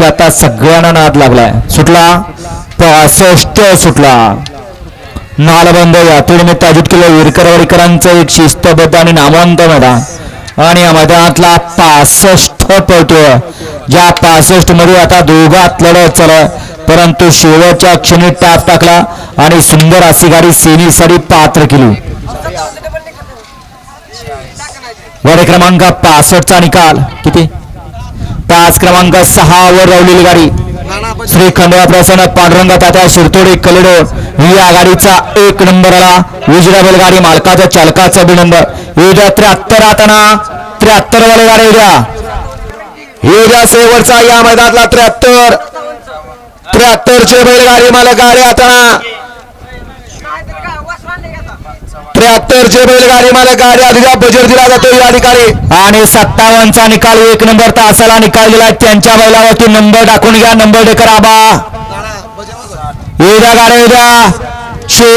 की आता सगळ्यांना नाद लागलाय. सुटला? पासष्ट सुटला. नालबंद यातून आयोजित ताजीत केलं. विरकरवाडीकरांचं एक शिस्तबद्ध आणि नामवंत मैदान. आणि या मैदानातला पासष्ट पळतोय. ज्या पासष्टमध्ये आता दोघात लढत चालू परंतु शेवटच्या क्षणी टाप टाकला आणि सुंदर अशी गाडी सेनीसाठी पात्र केली. वडे क्रमांक पासष्टचा निकाल. किती? पाच क्रमांक सहा वर रावलेली गाडी. श्री खंडवा प्रसन्न पांडुरंग तात्या शिरतोडे कलेडो ही या गाडीचा एक नंबर आला. उजव्या बैलगाडी मालकाचा चालकाचा बी नंबर उद्या त्र्याहत्तर आताना त्र्याहत्तर वाले गाडी उद्या उद्या शेवटचा या मैदानातला त्र्याहत्तर. त्र्याहत्तरचे बैलगाडी मालक गाडी आताना त्र्याहत्तर चे बैलगाडी मालक गाडी आधीचा बजेट दिला जातो या ठिकाणी. आणि सत्तावन्नचा निकाल एक नंबर तासाला निकाल दिला त्यांच्या बैलावरती नंबर टाकून घ्या. नंबर डेकर आबा. उद्या गाड्या उद्या